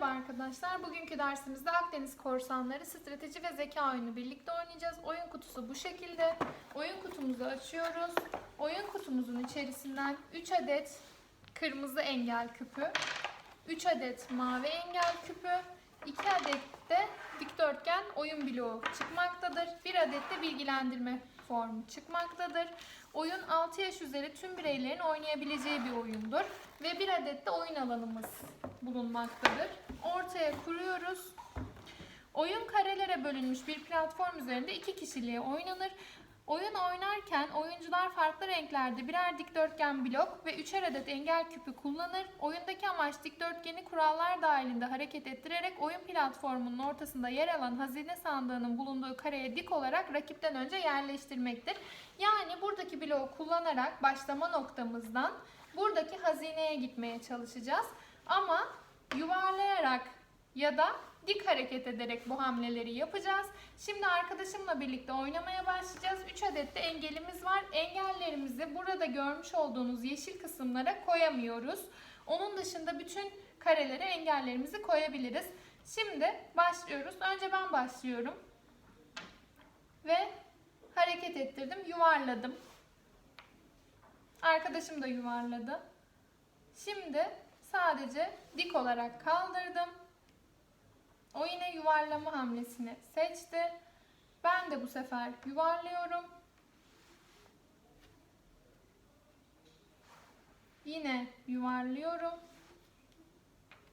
Merhaba arkadaşlar. Bugünkü dersimizde Akdeniz Korsanları strateji ve zeka oyunu birlikte oynayacağız. Oyun kutusu bu şekilde. Oyun kutumuzu açıyoruz. Oyun kutumuzun içerisinden 3 adet kırmızı engel küpü, 3 adet mavi engel küpü, 2 adet de dikdörtgen oyun bloğu çıkmaktadır. 1 adet de bilgilendirme formu çıkmaktadır. Oyun 6 yaş üzeri tüm bireylerin oynayabileceği bir oyundur. Ve bir adet de oyun alanımız bulunmaktadır. Ortaya kuruyoruz. Oyun karelere bölünmüş bir platform üzerinde iki kişiliğe oynanır. Oyun oynarken oyuncular farklı renklerde birer dikdörtgen blok ve üçer adet engel küpü kullanır. Oyundaki amaç dikdörtgeni kurallar dahilinde hareket ettirerek oyun platformunun ortasında yer alan hazine sandığının bulunduğu kareye dik olarak rakipten önce yerleştirmektir. Yani buradaki bloğu kullanarak başlama noktamızdan buradaki hazineye gitmeye çalışacağız. Ama yuvarlayarak ya da dik hareket ederek bu hamleleri yapacağız. Şimdi arkadaşımla birlikte oynamaya başlayacağız. 3 adet de engelimiz var. Engellerimizi burada görmüş olduğunuz yeşil kısımlara koyamıyoruz. Onun dışında bütün karelere engellerimizi koyabiliriz. Şimdi başlıyoruz. Önce ben başlıyorum. Ve hareket ettirdim, yuvarladım. Arkadaşım da yuvarladı. Şimdi sadece dik olarak kaldırdım. Yuvarlama hamlesini seçti. Ben de bu sefer yuvarlıyorum. Yine yuvarlıyorum.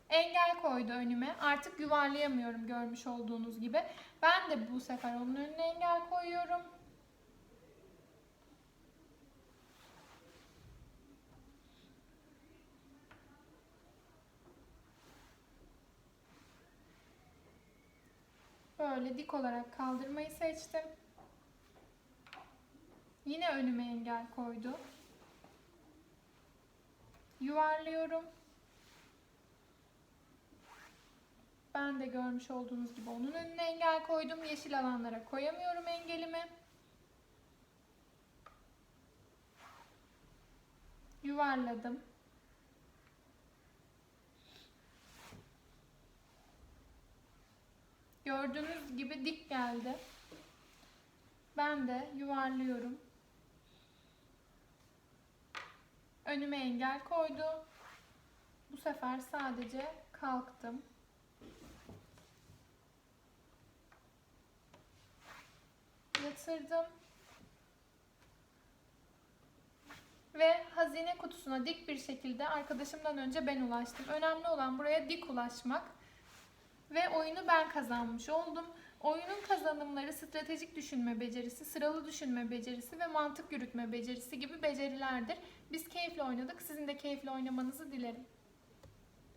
Engel koydu önüme. Artık yuvarlayamıyorum görmüş olduğunuz gibi. Ben de bu sefer onun önüne engel koyuyorum. Böyle dik olarak kaldırmayı seçtim. Yine önüme engel koydu. Yuvarlıyorum. Ben de görmüş olduğunuz gibi onun önüne engel koydum. Yeşil alanlara koyamıyorum engelimi. Yuvarladım. Gördüğünüz gibi dik geldi. Ben de yuvarlıyorum. Önüme engel koydu. Bu sefer sadece kalktım. Yatırdım. Ve hazine kutusuna dik bir şekilde arkadaşımdan önce ben ulaştım. Önemli olan buraya dik ulaşmak. Ve oyunu ben kazanmış oldum. Oyunun kazanımları stratejik düşünme becerisi, sıralı düşünme becerisi ve mantık yürütme becerisi gibi becerilerdir. Biz keyifle oynadık. Sizin de keyifle oynamanızı dilerim.